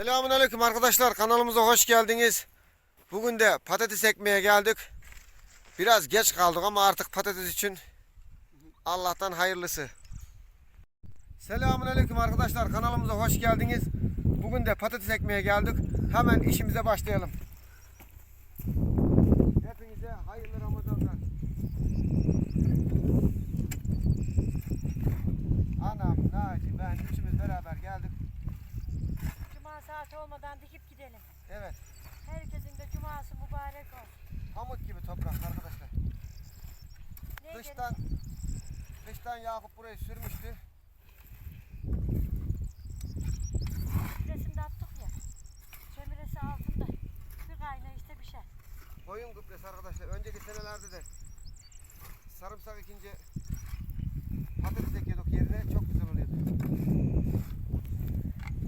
Selamun Aleyküm arkadaşlar kanalımıza hoş geldiniz. Bugün de patates ekmeye geldik. Biraz geç kaldık ama artık patates için Allah'tan hayırlısı. Selamun Aleyküm arkadaşlar kanalımıza hoş geldiniz. Bugün de patates ekmeye geldik. Hemen işimize başlayalım. Hepinize hayırlı Ramazanlar. Anam, Naci, ben. Olmadan dikip gidelim. Evet. Herkesin de cuması mübarek olsun. Pamuk gibi toprak arkadaşlar. Ne Dıştan dıştan Yakup burayı sürmüştü. Resimde attık ya. Çemiresi altında. Bir kayna işte bir şey. Koyun gübresi arkadaşlar. Önceki senelerde de sarımsak ikinci patates ekiyorduk yerine. Çok güzel oluyordu.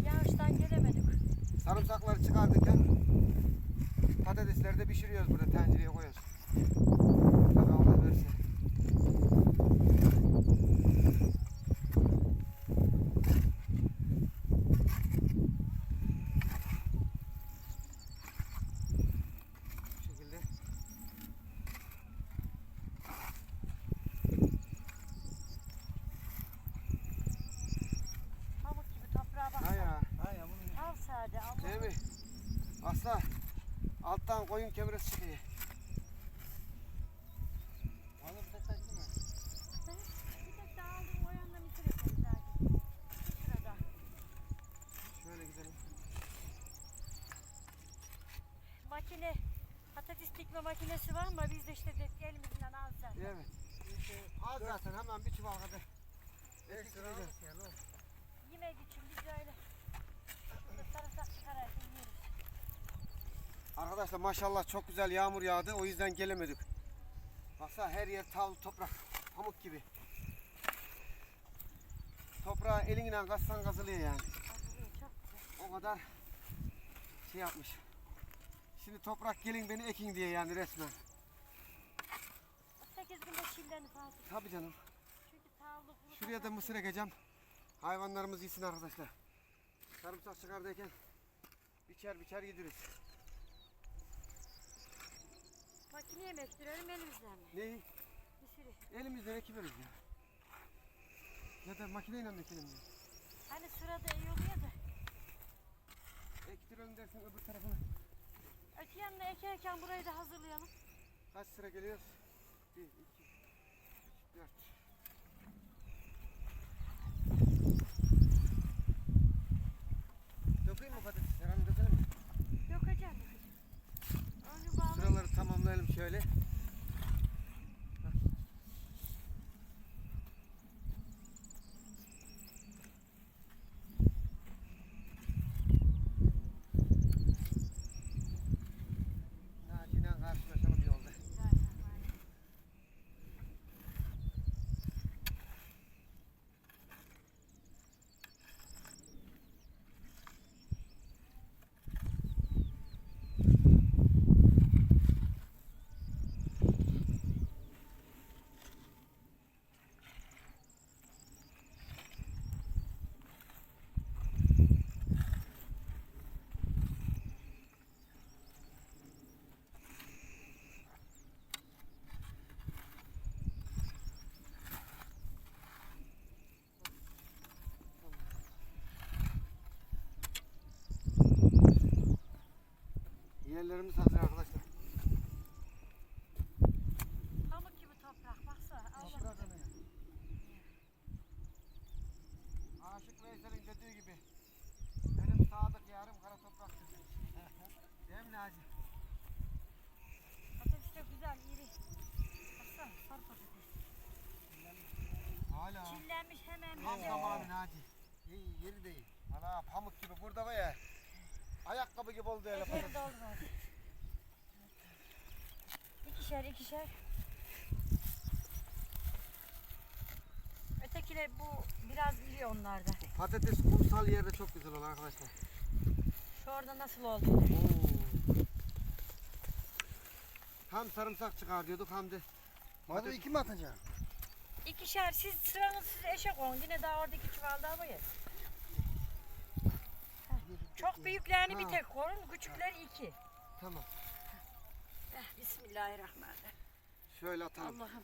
Yağıştan gelemedik. Sarımsakları çıkardıkken patatesleri de pişiriyoruz burada. Tencereye koyuyoruz. Tabii Allah verirse. Bu şekilde. Pamuk gibi toprağa bak. Ha ya. Al sade ama. Değil mi? Asla alttan koyun kemiresi çıkıyor. Bir tek daha aldım o yandan bitiririz zaten. Şurada. Şöyle gidelim. Makine dikme makinesi var ama biz de işte de elimizden alacağız. Evet. Az zaten hemen bir çuval kadar. Ekstra Yemek için biz de öyle. Şurada sarımsak çıkararak yiyoruz. Arkadaşlar maşallah çok güzel yağmur yağdı. O yüzden gelemedik. Baksana her yer tavlı toprak. Pamuk gibi. Toprağı elinle kazsan kazılıyor yani. Hazırlıyor, Çok güzel. O kadar şey yapmış. Şimdi toprak gelin beni ekin diye yani resmen. 8 günde çillenip aldık. Tabii canım. Çünkü kuru Şuraya da mısır ekeceğim. Hayvanlarımız yesin arkadaşlar. Sarımsak çıkardayken biçer biçer yediririz. Makineye mi ektirelim elimizden mi? Neyi? Bir sürü. Elimizden ekiveriz ya. Ya da makineyle mi ekelim diye. Hani sırada iyi oluyor da. Ektirelim dersin öbür tarafını. Yanına ekerken burayı da hazırlayalım. Kaç sıra geliyoruz? 1, 2, 3, 4. Dökeyim mi patates? Herhalde dökelim mi? Dökeceğim dökeceğim. Önü bağlı. Sıraları tamamlayalım şöyle. Yerlerimiz hazır arkadaşlar. Pamuk gibi toprak baksana. Allah Aşık Veysel'in dediği gibi benim sadık yarım kara topraktır. Değil mi Naci? patates de güzel iri. Baksana sarı patates. Hala. Çillenmiş hemen Tam bize. zamanı Naci. İyi yeri değil. Ana pamuk gibi burada var ya. Ayakkabı gibi oldu öyle Ekeri patates. doldu. İkişer ikişer. Ötekiler bu biraz iri onlarda. Patates kumsal yerde çok güzel olur arkadaşlar. Şu orada nasıl oldu? Oo. Hem sarımsak çıkar diyorduk hem de Madem iki mi atacaksın? İkişer siz sıranız siz eşek olun. Yine daha oradaki çuval daha var ya. Bir, Çok büyüklerini bir Ha. tek korun, küçükleri iki. Tamam. Bismillahirrahmanirrahim. Şöyle atalım. Allah'ım.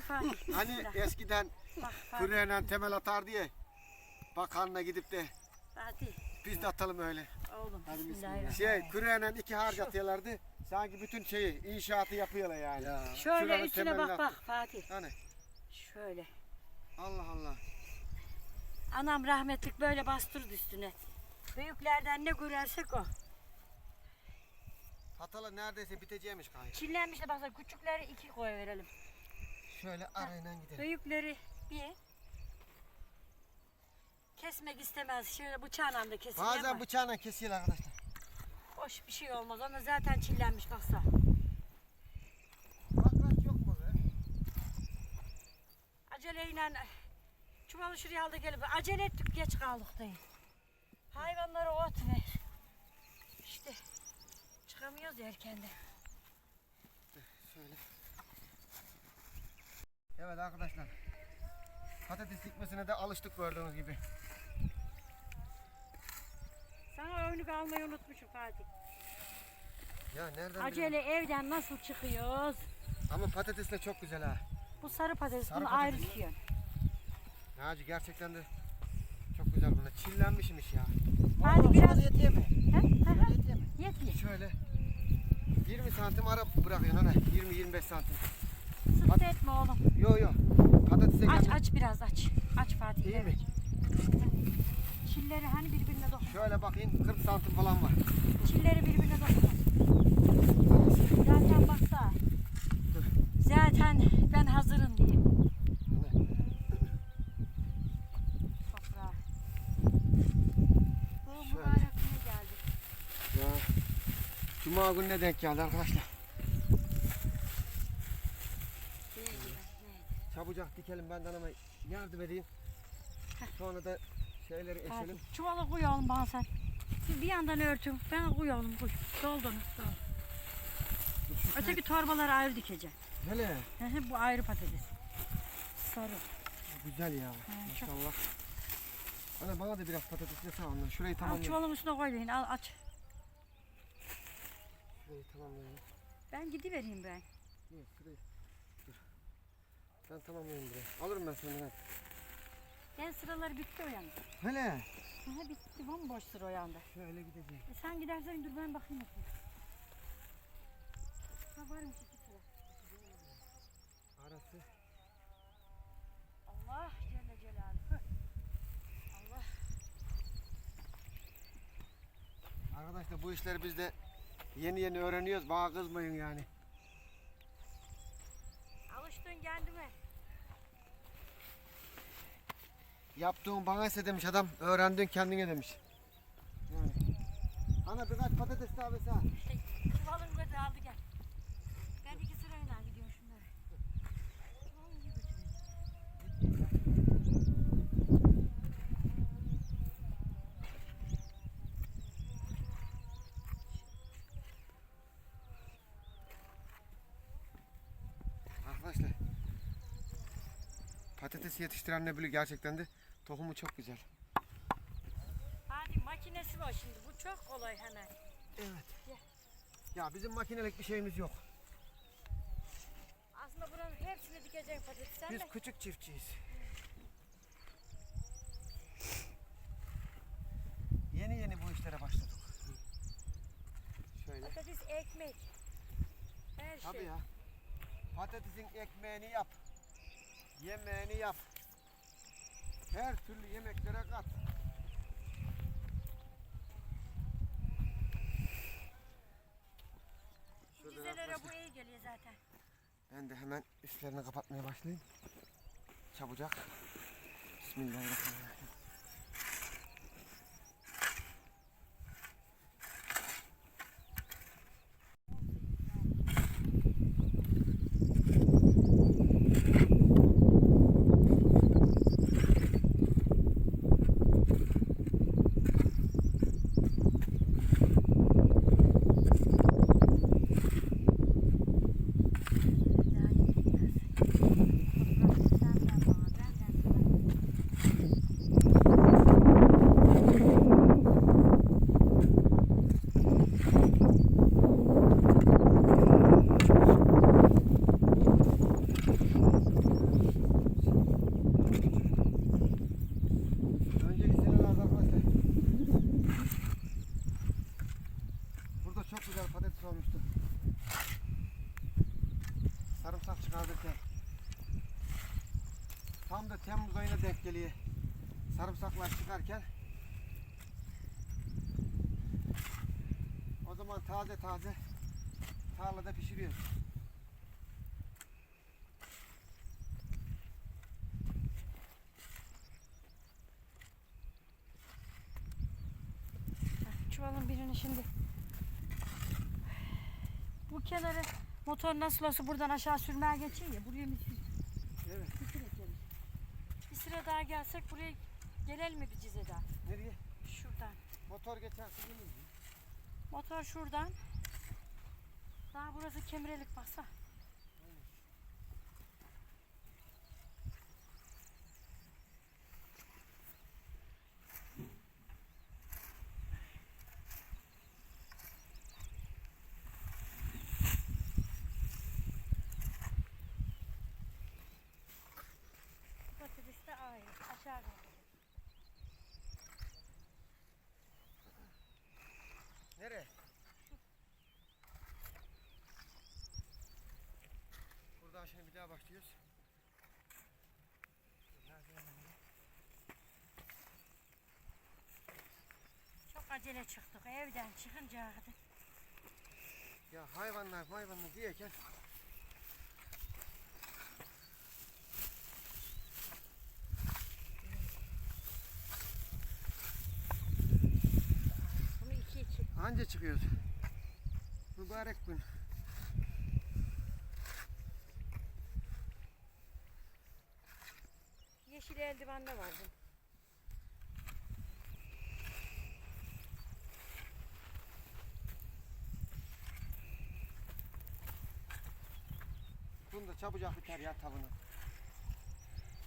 Fatih. Hani Bismillah. eskiden Bak Fatih. temel atar diye bakanla gidip de Fatih. biz de atalım öyle. Oğlum Hadi Bismillahirrahmanirrahim. Şey küreğine iki harç atıyorlardı. Sanki bütün şeyi inşaatı yapıyorlar yani. Ya. Şöyle Şuranın üstüne temelini bak bak Fatih. Hani Şöyle. Allah Allah. Anam rahmetlik böyle bastırdı üstüne. Büyüklerden ne görersek o. Hatala neredeyse biteceğimiş kanka. Çillenmiş de baksana küçükleri iki koy verelim. Şöyle arayla gidelim. Büyükleri bir. Kesmek istemez. Şöyle bıçağla da kesin. Bazen ama bıçağla kesiyor arkadaşlar. Hoş bir şey olmaz. Ona zaten çillenmiş baksa. Bakraç yok mu be? Aceleyle çuvalı şuraya aldı gelip acele ettik geç kaldık değil. Hayvanlara ot ver. İşte çıkamıyoruz erkenden. Şöyle. Evet arkadaşlar. Patates dikmesine de alıştık gördüğünüz gibi. Sana önlük almayı unutmuşum Fatih. Ya nereden Acele evden nasıl çıkıyoruz? bileyim? Ama patates de çok güzel ha. Bu sarı patates Sarı bunu patates. ayrı tutuyorsun. Hacı gerçekten de çok güzel buna. Çillenmişmiş ya. Fatih biraz Yetiyor mu? He? Yetiyor mu? Yetiyor. Şöyle 20 santim ara bırakıyorsun ana. 20-25 santim. Sırt etme oğlum. Yo yo. Patatese Aç aç biraz aç. Aç Fatih. İyi evet. mi? Çilleri hani birbirine dokun. Şöyle bakayım 40 santim falan var. Çilleri birbirine dokun. Zaten baksa. Zaten ben hazırım diye. Toprağa. Bu Şöyle. mübarek güne geldi. Ya. Cuma gününe denk geldi arkadaşlar. Çabucak dikelim ben de anama yardım edeyim. Sonra da şeyleri eşelim. Fatih, Çuvala koy oğlum bana sen. Siz bir yandan örtün. Ben koy oğlum koy. Doldurun. Doldur. Öteki torbaları ayrı dikeceğim. Hele. Bu ayrı patates. Sarı. Güzel ya. çok- Maşallah. Ana bana da biraz patates de sağ olun. Şurayı Al tamamlayalım. çuvalın üstüne koy deyin. Al aç. Şurayı tamamlayalım. Ben gidivereyim ben. Dur, şurayı. Dur. Ben tamamlayayım burayı. Alırım ben sonra. ben. Sıraları bitti o yanda. Hele. Aha bitti bomboş sıra o yanda. Şöyle gideceğim. E sen gidersen dur ben bakayım. bakayım. Ha varmış iki sıra. Arası. Allah Celle Celaluhu. Allah. Arkadaşlar bu işleri biz de yeni yeni öğreniyoruz. Bana kızmayın yani. Alıştın kendime. Yaptığın bana ise demiş adam. Öğrendin kendine demiş. Yani. Ana birkaç patates daha mesela. Çuvalın götü aldı gel. Ben iki sırayla gidiyorum şunları. Çuvalın iyi götürüyor. Arkadaşlar patates yetiştiren ne biliyor gerçekten de tohumu çok güzel. Hadi makinesi var şimdi. Bu çok kolay hemen. Evet. Ya bizim makinelik bir şeyimiz yok. Aslında buranın hepsini dikeceğim patates. Sen Biz de küçük çiftçiyiz. Yeni yeni bu işlere başladık. Şöyle. patates ekmek. Her Tabii şey. ya. Patatesin ekmeğini yap. Yemeğini yap. Her türlü yemeklere kat. Arkadaşlar. bu iyi geliyor zaten. Ben de hemen üstlerini kapatmaya başlayayım. Çabucak. Bismillahirrahmanirrahim. Daha iyi gitmez. Toprak senden bana, benden sana. Temmuz ayına denk geliyor. Sarımsaklar çıkarken. O zaman taze taze tarlada pişiriyoruz. Çuvalın birini şimdi. Bu kenarı motor nasıl olsa buradan aşağı sürmeye geçiyor ya. Buraya mı? Evet. Bir sıra daha gelsek buraya gelelim mi bir cize daha? Nereye? Şuradan. Motor geçersin değil mi? Motor şuradan. Daha burası kemirelik baksa. Patates de ayrı. Aşağı kaldı. Nereye? Buradan şimdi bir daha başlıyoruz. Çok acele çıktık. Evden çıkınca. Ya hayvanlar hayvanlar diyeken anca çıkıyoruz. Mübarek gün. Yeşil eldiven de vardı. Çabucak biter ya tavını.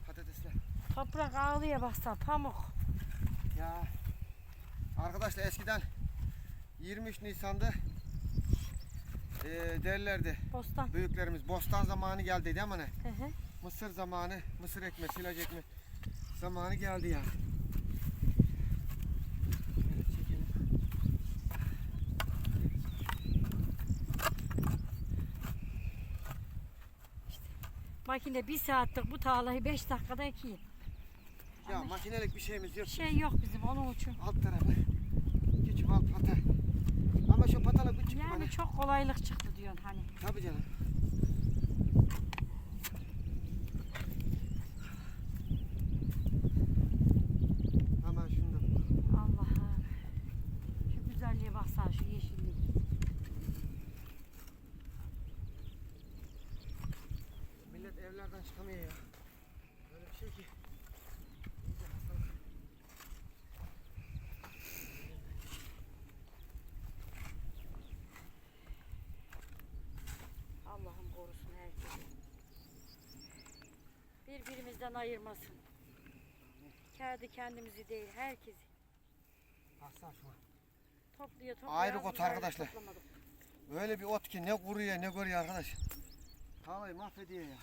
Patatesler. Toprak ağlıya baksa pamuk. Ya arkadaşlar eskiden 23 Nisan'da eee derlerdi Bostan. büyüklerimiz bostan zamanı geldi değil mi ne? Hı hı. Mısır zamanı, mısır ekme, silaj ekme zamanı geldi ya. Evet, Makine bir saatlik bu tarlayı 5 dakikada ekiyor. Ya makinelik bir şeyimiz yok. Şey yok bizim onun için. Alt tarafı. İki çuval pata. Ama şu patalık bir çıktı bana. Yani çok kolaylık çıktı diyorsun hani. Tabii canım. Hemen şunu da Allah'ım. Şu güzelliğe baksana şu yeşilliğe. Millet evlerden çıkamıyor ya. Böyle bir şey ki. İyice hastalık. Allah'ım korusun herkesi. Birbirimizden ayırmasın. Kendi kendimizi değil herkesi. Baksana şuna. Topluyor topluyor. Ayrı ayrı arkadaşlar. toplamadık. Öyle bir ot ki ne kuruyor ne görüyor arkadaş. Havayı mahvediyor ya.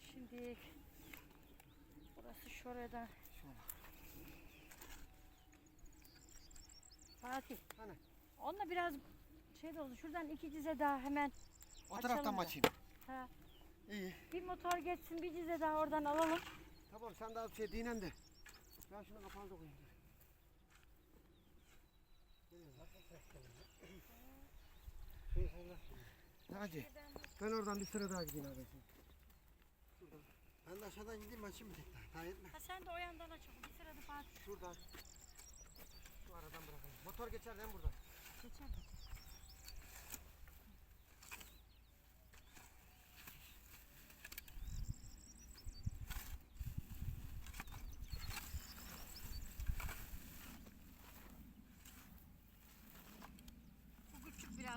Şimdi burası şuradan. Şuna Fatih. Hani? Onunla biraz şey de oldu. Şuradan iki dize daha hemen. O Açalım taraftan mı da. açayım? Ha, İyi. bir motor geçsin bir dize daha oradan alalım. Tamam sen daha bir şey dinen de. Ben şunu kapağını da koyayım. Hadi. Ben oradan bir sıra daha gideyim abi. Ben de aşağıdan gideyim açayım bir tek daha. Daha yetmez. Ha sen de o yandan aç. Bir sırada Fatih Şuradan. Şu aradan bırakalım. Motor geçer değil mi buradan? geçer.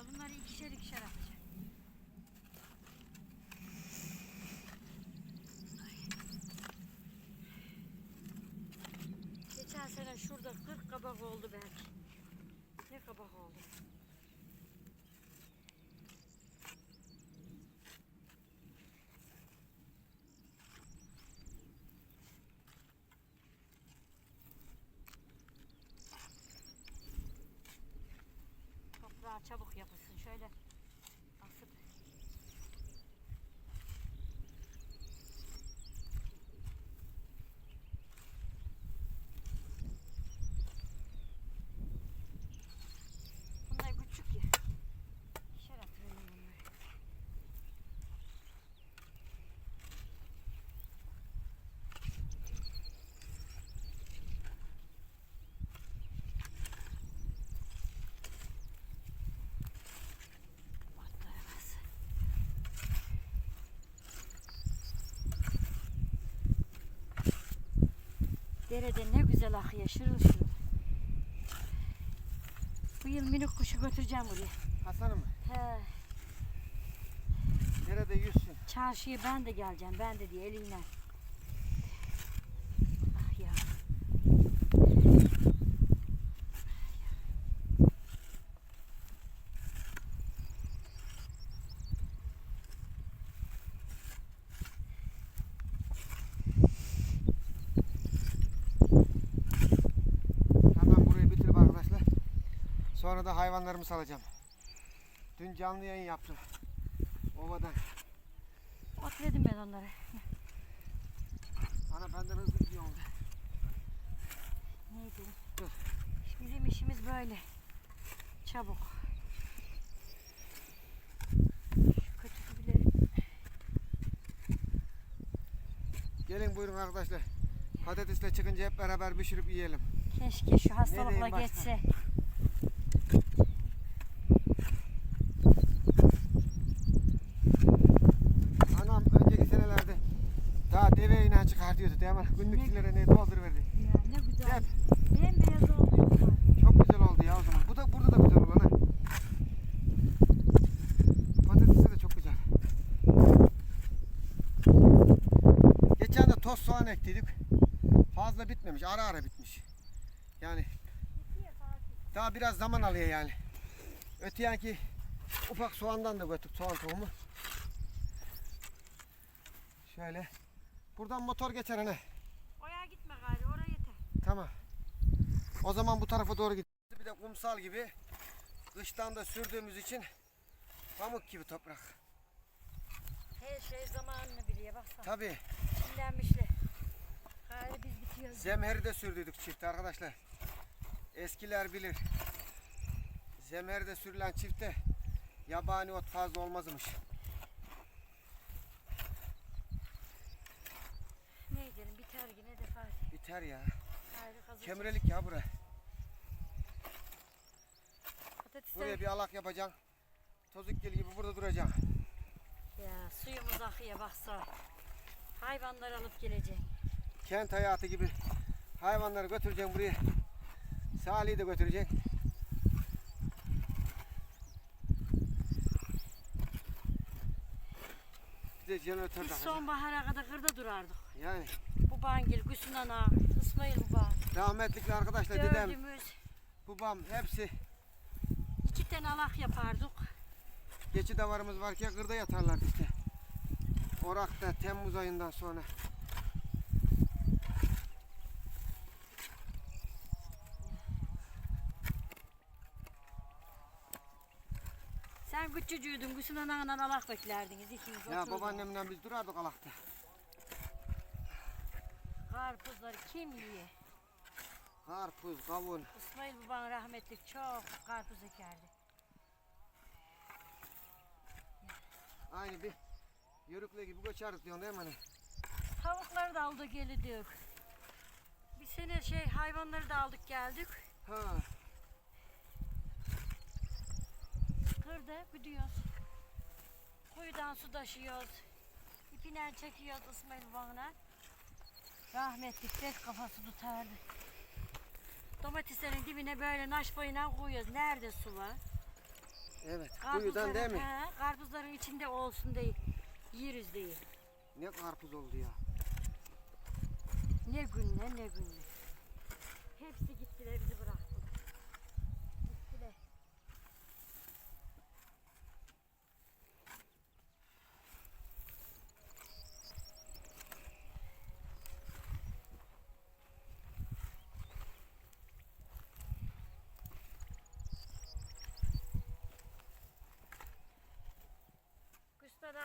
Biraz. Bunları ikişer ikişer atacak. Geçen sene şurada 40 kabak oldu belki. Ne kabak oldu? Toprağı çabuk yapılsın. Şöyle Derede ne güzel akıyor şırıl şırıl. Bu yıl minik kuşu götüreceğim buraya. Hasan'ım He, nerede yüzsün? çarşıya ben de geleceğim. Ben de diye eliyle. Ah ya. Hemen burayı bitirip arkadaşlar. Sonra da hayvanlarımı salacağım. Dün canlı yayın yaptım. Ovadan. Ot verdim ben onlara. Ana benden hızlı gidiyorum. Neydi? Dur. Bizim işimiz böyle. Çabuk. Şu kötü bile Gelin buyurun arkadaşlar. Patatesle çıkınca hep beraber pişirip yiyelim. keşke şu hastalıkla başka? geçse. Anam önceki senelerde daha deve inan değil mi? Günlükçilere ne dolduruverdi. Ya ne güzel. Hep Bembeyaz oldu. çok güzel oldu ya o zaman. Bu da burada da güzel olan ha. Patatesi de çok güzel. Geçen de toz soğan ektiydik. Fazla bitmemiş. Ara ara bitmiş. Yani daha biraz zaman alıyor yani. Öte ki ufak soğandan da götürdük soğan tohumu. Şöyle. Buradan motor geçer hani. Oya gitme gari oraya yeter. Tamam. O zaman bu tarafa doğru git. Bir de kumsal gibi. Kıştan da sürdüğümüz için pamuk gibi toprak. Her şey zamanını biliyor baksana. Tabii. Dinlenmişler. Gari biz bitiyoruz. Zemheri de sürdürdük çift arkadaşlar. Eskiler bilir. Zemherde sürülen çifte yabani ot fazla olmazmış. Ne edelim biter yine de Biter ya. Kemrelik ya bura. Patatesler. Buraya bir alak yapacaksın. Tozuk gel gibi burada duracaksın. Ya suyumuz akıyor baksa. Hayvanlar alıp geleceksin. Kent hayatı gibi hayvanları götüreceksin buraya. Salih'i de götüreceksin. Bir de jeneratör Biz sonbahara kadar kırda durardık. Yani bangil, Gülsün Ana, İsmail Baba, rahmetlikli arkadaşlar dedem, dördümüz babam hepsi iki tane alak yapardık. geçi davarımız varken kırda yatarlardı işte. Orak'ta Temmuz ayından sonra. Sen küçücüğüydün, Gülsün Ana'ndan alak beklerdiniz ikiniz. Ya otururdunuz. babaannemle biz durardık alakta. Karpuzları kim yiyor? Karpuz, kavun. İsmail baban rahmetli çok karpuz ekerdi. Aynı bir yörükle gibi göçerdik diyorsun değil mi hani? Tavukları da aldık geldik. Bir sene şey hayvanları da aldık geldik. Ha, Kırda gidiyoruz. Kuyudan su taşıyoruz. İpinden çekiyoruz İsmail babana. Rahmetli beş kafası tutardı. Domateslerin dibine böyle naş boyuna koyuyoruz. Nerede su var? evet. Kuyudan değil mi? He, karpuzların içinde olsun değil. Yeriz değil. Ne karpuz oldu ya. Ne günler ne günler. Hepsi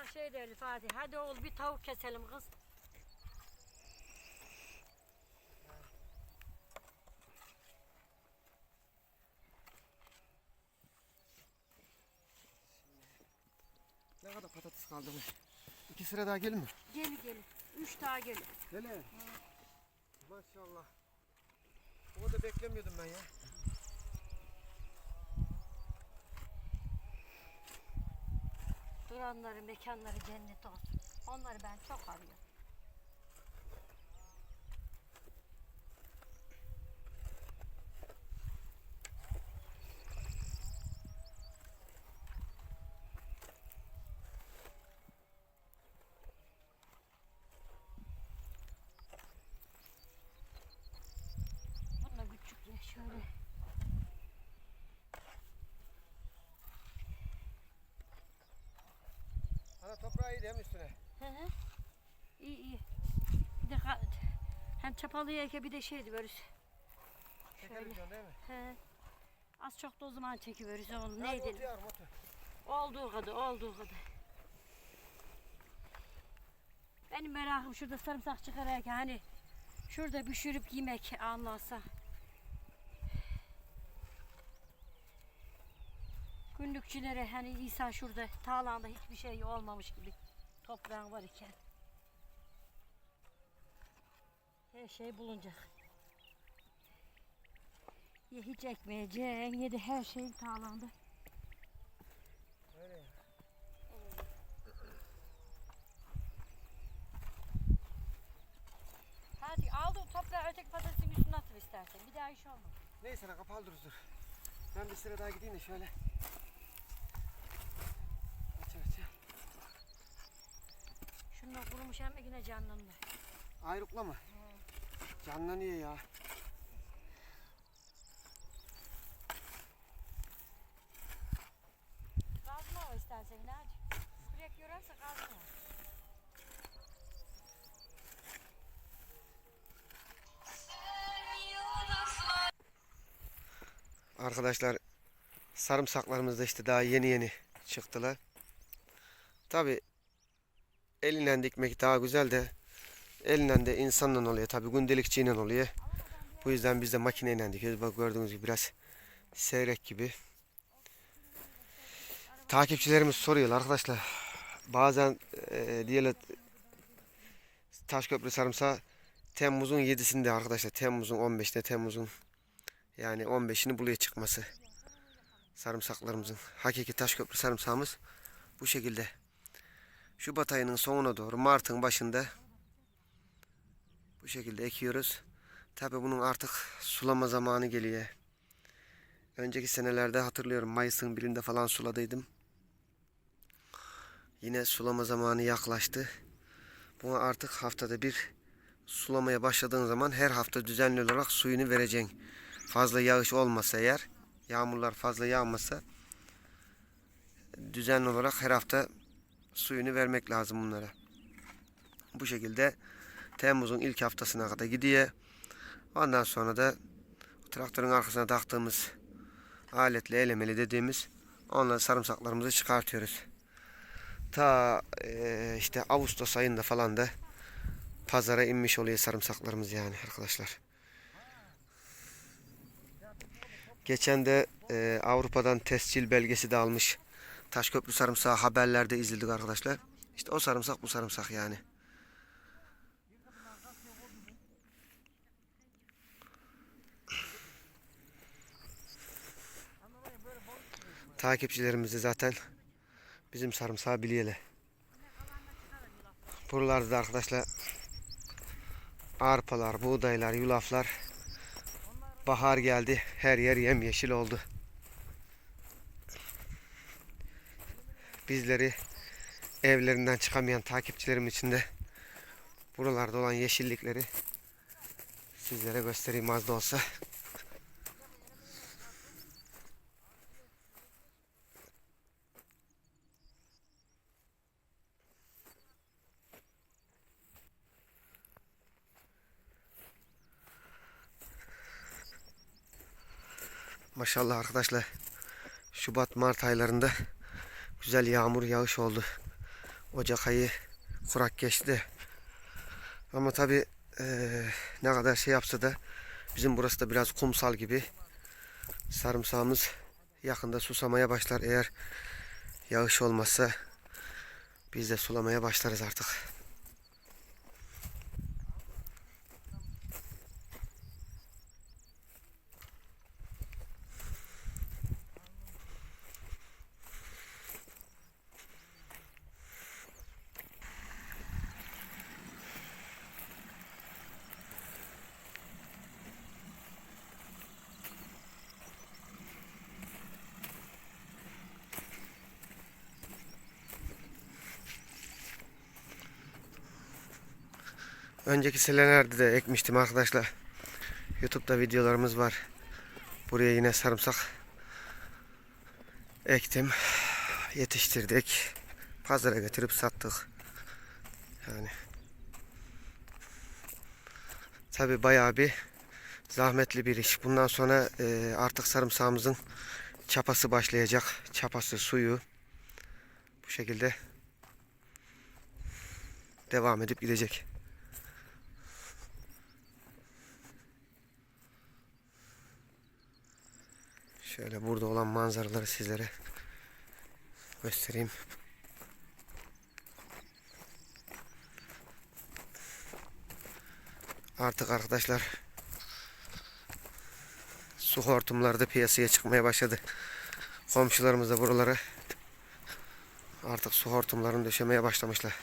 şey dedi Fatih, hadi oğul bir tavuk keselim kız. Ne kadar patates kaldı mı? İki sıra daha gelin mi? Gel gel. Üç daha gel. Hele. Maşallah. Onu da beklemiyordum ben ya. Duranların mekanları cennet olsun. Onları ben çok arıyorum. Toprağı iyi değil mi üstüne? Hı hı. İyi iyi. Bir de hem çapalıya eke bir de şeydi böyle. Çekelim diyorsun değil mi? He. Az çok da o zaman çekiveriz oğlum. Hadi Neydi? otu yavrum. Olduğu kadar, olduğu kadar. Benim merakım şurada sarımsak çıkarırken hani şurada pişirip yemek anlasa. Günlükçülere hani insan şurada tağlanda hiçbir şey olmamış gibi toprağın var iken. Her şey bulunacak. Ye hiç ekmeyeceksin, ye de her şey tağlanda. Öyle ya. Hadi aldı toprağı öteki patatesin üstüne atır istersen. Bir daha iş olmaz. Neyse kapalı duruz dur. Ben bir sıra daha gideyim de şöyle. Aç aç. Şundan kurumuş hem yine canlandı. Ayrıkla mı? Canlanıyor ya. Kazma o istersen ne hadi. Kürek yorarsa kazma. Arkadaşlar sarımsaklarımız da işte daha yeni yeni çıktılar. Tabi elinden dikmek daha güzel de elinden de insanla oluyor tabi gündelikçiyle oluyor. Bu yüzden biz de makineyle dikiyoruz. Bak gördüğünüz gibi biraz seyrek gibi. Takipçilerimiz soruyorlar arkadaşlar. Bazen e, diyelim Taşköprü sarımsağı Temmuz'un 7'sinde arkadaşlar. Temmuz'un 15'inde Temmuz'un yani 15'ini buluyor çıkması. Sarımsaklarımızın. Hakiki Taşköprü sarımsağımız bu şekilde. Şubat ayının sonuna doğru Mart'ın başında bu şekilde ekiyoruz. Tabi bunun artık sulama zamanı geliyor. Önceki senelerde hatırlıyorum Mayıs'ın birinde falan suladıydım. Yine sulama zamanı yaklaştı. Buna artık haftada bir sulamaya başladığın zaman her hafta düzenli olarak suyunu vereceksin fazla yağış olmasa eğer, yağmurlar fazla yağmasa düzenli olarak her hafta suyunu vermek lazım bunlara. Bu şekilde Temmuz'un ilk haftasına kadar gidiyor. Ondan sonra da traktörün arkasına taktığımız aletle elemeli dediğimiz onunla sarımsaklarımızı çıkartıyoruz. Ta eee, işte Ağustos ayında falan da pazara inmiş oluyor sarımsaklarımız yani arkadaşlar. Geçen de e, Avrupa'dan tescil belgesi de almış. Taşköprü sarımsağı haberlerde izledik arkadaşlar. İşte o sarımsak bu sarımsak yani. Takipçilerimiz de zaten bizim sarımsağı biliyorlar. Buralarda da arkadaşlar arpalar, buğdaylar, yulaflar Bahar geldi. Her yer yemyeşil oldu. Bizleri evlerinden çıkamayan takipçilerim için de buralarda olan yeşillikleri sizlere göstereyim az da olsa. Maşallah arkadaşlar. Şubat Mart aylarında güzel yağmur yağış oldu. Ocak ayı kurak geçti. Ama tabi ne kadar şey yapsa da bizim burası da biraz kumsal gibi. Sarımsağımız yakında susamaya başlar. Eğer yağış olmazsa biz de sulamaya başlarız artık. Önceki senelerde de ekmiştim arkadaşlar. YouTube'da videolarımız var. Buraya yine sarımsak ektim. Yetiştirdik. pazara getirip sattık. Yani tabi bayağı bir zahmetli bir iş. Bundan sonra e, artık sarımsağımızın çapası başlayacak. Çapası, suyu bu şekilde devam edip gidecek. Şöyle burada olan manzaraları sizlere göstereyim. Artık arkadaşlar su hortumları da piyasaya çıkmaya başladı. Komşularımız da buralara artık su hortumlarını döşemeye başlamışlar.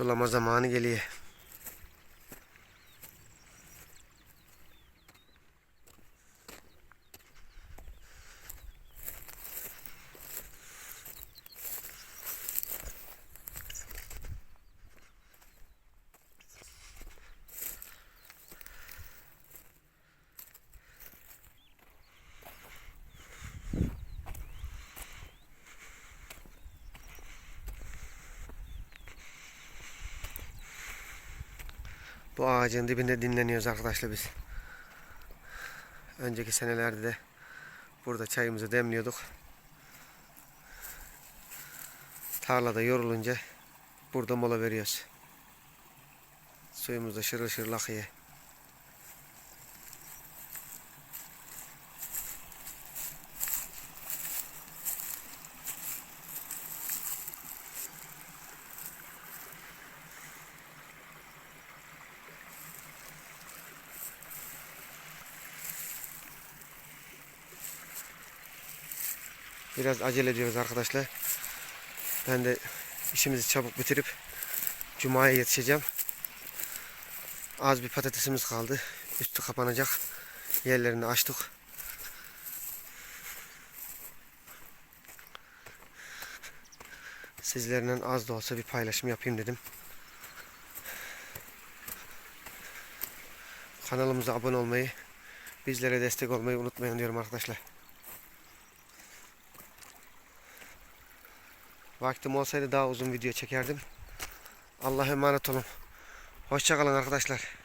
Sulama zamanı geliyor. Bu ağacın dibinde dinleniyoruz arkadaşlar biz. Önceki senelerde de burada çayımızı demliyorduk. Tarlada yorulunca burada mola veriyoruz. Suyumuz da şırıl şırıl akıyor. Biraz acele ediyoruz arkadaşlar. Ben de işimizi çabuk bitirip Cuma'ya yetişeceğim. Az bir patatesimiz kaldı. Üstü kapanacak. Yerlerini açtık. Sizlerle az da olsa bir paylaşım yapayım dedim. Kanalımıza abone olmayı, bizlere destek olmayı unutmayın diyorum arkadaşlar. Vaktim olsaydı daha uzun video çekerdim. Allah'a emanet olun. Hoşçakalın arkadaşlar.